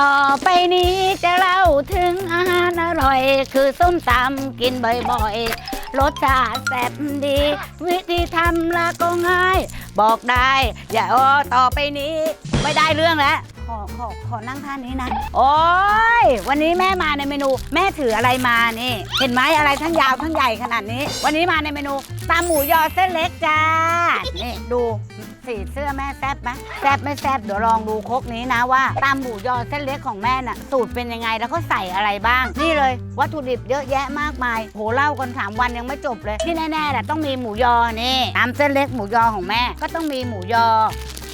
ต่อไปนี้จะเล่าถึงอาหารอร่อย คือส้มตำกินบ่อยๆ รสชาติแซ่บดี วิธีทำละก็ง่าย บอกได้ อย่าอ้อต่อไปนี้ ไม่ได้เรื่องแล้ว ขอขอขอนั่งท่านี้นะ โอ้ย วันนี้แม่มาในเมนู แม่ถืออะไรมานี่ เห็นไหมอะไรทั้งยาวทั้งใหญ่ขนาดนี้ วันนี้มาในเมนูตำหมูยอเส้นเล็กจ้า นี่ดู สีเสื้อแม่แซบไหมแซบไม่แซบเดี๋ยวลองดูครกนี้นะว่าตามหมูยอเส้นเล็กของแม่น่ะสูตรเป็นยังไงแล้วเขาใส่อะไรบ้าง นี่เลย วัตถุดิบเยอะแยะมากมายโหเล่ากันสามวันยังไม่จบเลย ที่แน่ๆแหละต้องมีหมูยอนี่ตามเส้นเล็กหมูยอของแม่ ก็ต้องมีหมูยอ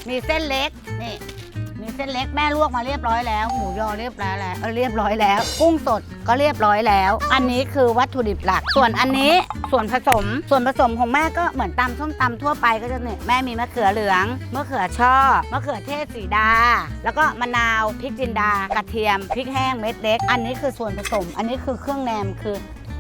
มีเส้นเล็กนี่ เส้นเล็กแม่ลวกมาเรียบร้อยแล้ว หมูยอเรียบร้อยแล้วเออเรียบร้อยแล้ว กุ้งสดก็เรียบร้อยแล้ว อันนี้คือวัตถุดิบหลัก ส่วนอันนี้ส่วนผสม ส่วนผสมของแม่ก็เหมือนตำส้มตำทั่วไปก็จะเนี่ยแม่มีมะเขือเหลืองมะเขือช่อมะเขือเทศสีดา แล้วก็มะนาวพริกจินดากระเทียมพริกแห้งเม็ดเล็ก อันนี้คือส่วนผสม อันนี้คือเครื่องแนมคือ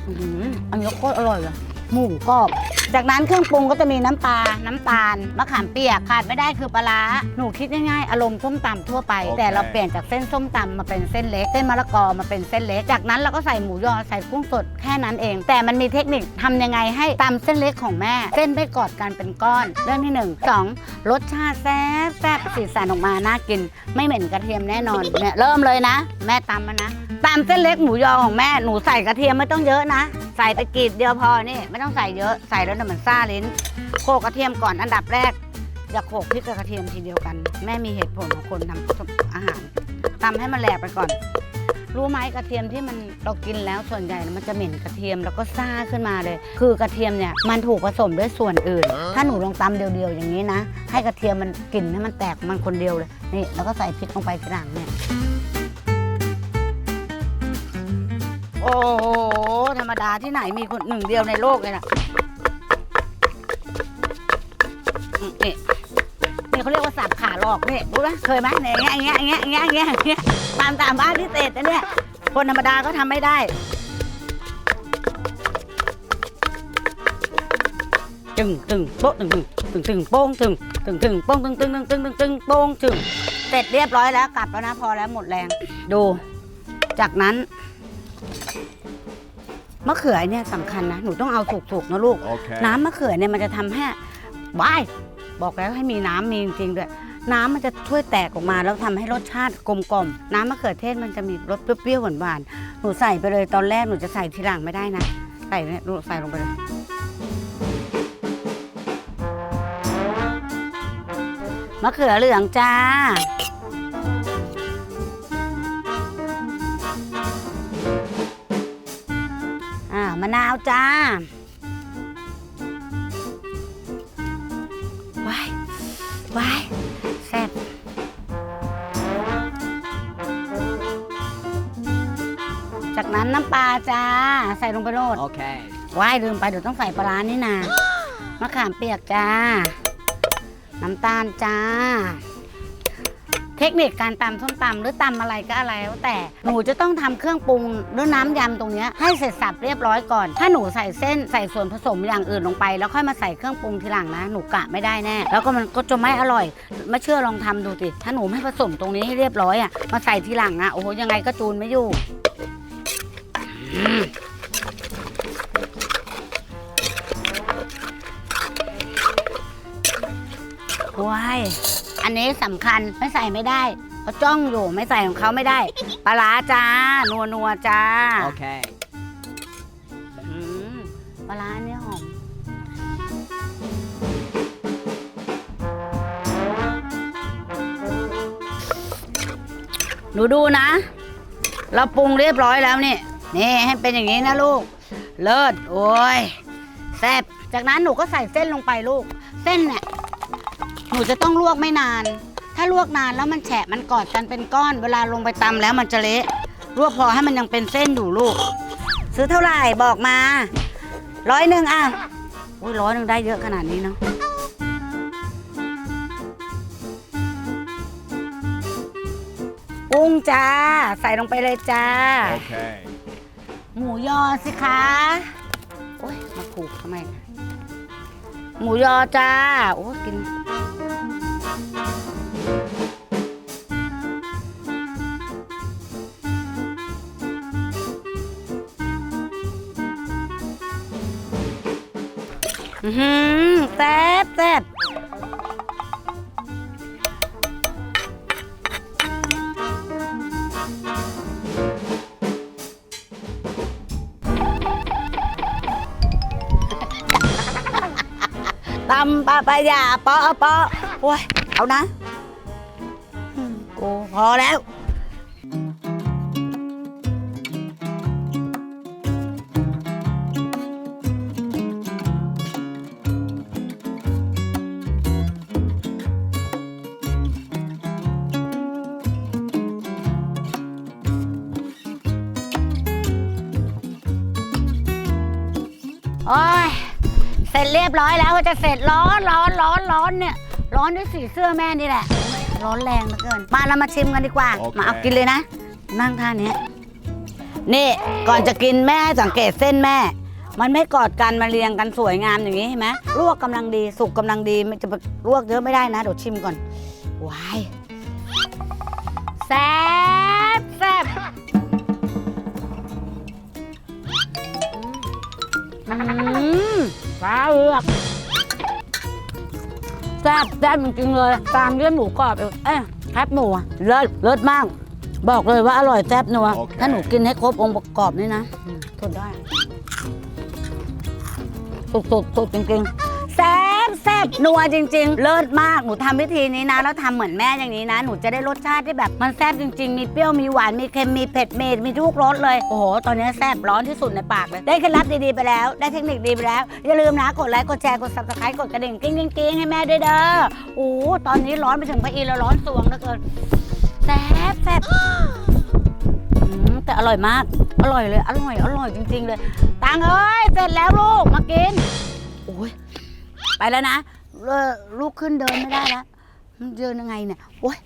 อื้อหืออันนี้โคตรอร่อยเลย หมูกรอบ จากนั้นเครื่องปรุงก็จะมีน้ำปลา น้ำตาล มะขามเปียก ขาดไม่ได้คือปลาร้า หนูคิดง่ายๆ อารมณ์ส้มตำทั่วไป โอเค แต่เราเปลี่ยนจากเส้นส้มตำมาเป็นเส้นเล็ก เส้นมะละกอมาเป็นเส้นเล็ก จากนั้นเราก็ใส่หมูยอ ใส่กุ้งสดแค่นั้นเอง แต่มันมีเทคนิคทำยังไงให้ตำเส้นเล็กของแม่ เส้นไม่กอดกันเป็นก้อน เรื่องที่หนึ่งสองรสชาติแซ่บแซ่บสีสันออกมาน่ากิน ไม่เหม็นกระเทียมแน่นอนเนี่ยเริ่มเลยนะ แม่ตำมานะตามเส้นเล็กหมูยอของแม่หนูใส่กระเทียมไม่ต้องเยอะนะ ใส่ไปกรีดเดียวพอนี่ไม่ต้องใส่เยอะใส่แล้วเดี๋ยวมันซ่าลิ้น โขลกกระเทียมก่อนอันดับแรกอย่าโขลกพริกกับกระเทียมทีเดียวกัน แม่มีเหตุผลของคนทำอาหารตำให้มันแหลกไปก่อน รู้ไหมกระเทียมที่มันเรากินแล้วส่วนใหญ่มันจะเหม็นกระเทียมแล้วก็ซ่าขึ้นมาเลย คือกระเทียมเนี่ยมันถูกผสมด้วยส่วนอื่น ถ้าหนูลองตำเดียวๆอย่างนี้นะ ให้กระเทียมมันกลิ่นให้มันแตกมันคนเดียวเลยนี่แล้วก็ใส่พริกลงไปทีหลังเนี่ยโอ้โห ธรรมดาที่ไหนมีคนหนึ่งเดียวในโลกเลยนะอืมนี่นี่เขาเรียกว่าสับขาหลอกนี่รู้ไหมเคยไหมเนี่ยอย่างเงี้ยอย่างเงี้ยอย่างเงี้ยอย่างเงี้ยอย่างเงี้ยตามตามบ้านที่เศษนะเนี่ยคนธรรมดาก็ทำไม่ได้ตึงตึงโป๊ะตึงตึงตึงตึงโป้งตึงตึงตึงโป้งตึงตึงตึงตึงตึงตึงโป้งตึงเสร็จเรียบร้อยแล้วกลับแล้วนะพอแล้วหมดแรง ดู จากนั้น มะเขือเนี่ยสำคัญนะ หนูต้องเอาสุกๆนะลูก Okay. น้ำมะเขือเนี่ยมันจะทำให้ว้ายบอกแล้วให้มีน้ำมีจริงๆด้วย น้ำมันจะช่วยแตกออกมาแล้วทำให้รสชาติกลมกล่อมน้ำมะเขือเทศมันจะมีรสเปรี้ยวๆหวานๆหนูใส่ไปเลยตอนแรกหนูจะใส่ทีหลังไม่ได้นะ ใส่เนี่ยลูกใส่ลงไปเลย มะเขือเหลืองจ้า มะนาวจ้าว้ายว้ายแซ่บจากนั้นน้ำปลาจ้า ใส่ลงไปโลด Okay. ว้ายลืมไปเดี๋ยวต้องใส่ปลาร้านี่นามะขามเปียกจ้า น้ำตาลจ้า เทคนิคการตำส้มตำหรือตำอะไรก็อะไรแล้วแต่หนูจะต้องทำเครื่องปรุงหรือน้ำยำตรงเนี้ยให้เสร็จสับเรียบร้อยก่อน ถ้าหนูใส่เส้นใส่ส่วนผสมอย่างอื่นลงไป แล้วค่อยมาใส่เครื่องปรุงทีหลังนะหนูกะไม่ได้แน่แล้วก็มันก็จะไม่อร่อย ไม่เชื่อลองทำดูสิถ้าหนูไม่ผสมตรงนี้ให้เรียบร้อยอะมาใส่ทีหลังอะโอ้โหยังไงก็จูนไม่อยู่อืมว้าย อันนี้สำคัญไม่ใส่ไม่ได้เขาจ้องอยู่ไม่ใส่ของเขาไม่ได้ ปลาร้าจ้า นัวนัวๆจ้า Okay. อืมปลาร้าเนี่ยหอมหนูดูนะ เราปรุงเรียบร้อยแล้วนี่นี่ให้เป็นอย่างนี้นะลูก เลิศโอ้ยแซ่บจากนั้นหนูก็ใส่เส้นลงไปลูก เส้นเนี่ย หนูจะต้องลวกไม่นาน ถ้าลวกนานแล้วมันแฉะมันกอดกันเป็นก้อน เวลาลงไปตำแล้วมันจะเละลวกพอให้มันยังเป็นเส้นอยู่ลูก ซื้อเท่าไหร่บอกมาร้อยหนึ่งอะอุ้ยร้อยหนึ่งได้เยอะขนาดนี้เนาะกุ้งจ้า ใส่ลงไปเลยจ้า Okay. หมูยอสิคะโอ้ยมาผูกทำไมเนี่ยหมูยอจ้า โอ้ยกินน อื้อแซ่บแซ่บตำปะปะยาปาะเปาะโอ้ยเอานะ กูพอแล้ว เสร็จเรียบร้อยแล้วก็จะเสร็จร้อนร้อนร้อนร้อนเนี่ย ร้อนด้วยสีเสื้อแม่นี่แหละ ร้อนแรงเหลือเกินมาเรามาชิมกันดีกว่า โอเค มาเอากินเลยนะ นั่งท่านี้นี่ก่อนจะกินแม่ให้สังเกตเส้นแม่ มันไม่กอดกันมาเรียงกันสวยงามอย่างนี้เห็นไหมลวกกำลังดีสุกกำลังดีมันจะไปลวกเยอะไม่ได้นะเดี๋ยวชิมก่อนว้ายแซ่บแซ่บอืม ปลาเอือกแซ่บแซ่บจริงๆเลย ตามด้วยหมูกรอบอีกเอ้ยแคบหมูอะเลิศเลิศมาก บอกเลยว่าอร่อยแซ่บนัว โอเค ถ้าหนูกินให้ครบองค์ประกอบนี่นะอืมทนได้สุดสุดสุดจริงๆ แซ่บนัวจริง ๆ เลิศมาก หนูทำวิธีนี้นะ แล้วทำเหมือนแม่อย่างนี้นะ หนูจะได้รสชาติที่แบบมันแซ่บจริง ๆ มีเปรี้ยว มีหวาน มีเค็ม มีเผ็ดเมดมีทุกรสเลย โอ้โห ตอนนี้แซ่บร้อนที่สุดในปากเลย ได้เคล็ดลับดีๆไปแล้ว ได้เทคนิคดีไปแล้ว อย่าลืมนะ กดไลค์ กดแชร์ กด subscribe กดกระดิ่งกิ้งกิ้งกิ้งให้แม่ด้วยเด้อ โอ้โหตอนนี้ร้อนไปถึงพระอินทร์แล้วร้อนสวงเหลือเกิน แซ่บแซ่บ อืมแต่อร่อยมาก อร่อยเลย อร่อย อร่อยจริง ๆ เลย ตังเอ้ย เสร็จแล้วลูก มากิน ไปแล้วนะเอ่อลูกขึ้นเดินไม่ได้แล้วมันเดินยังไงเนี่ยโอ๊ย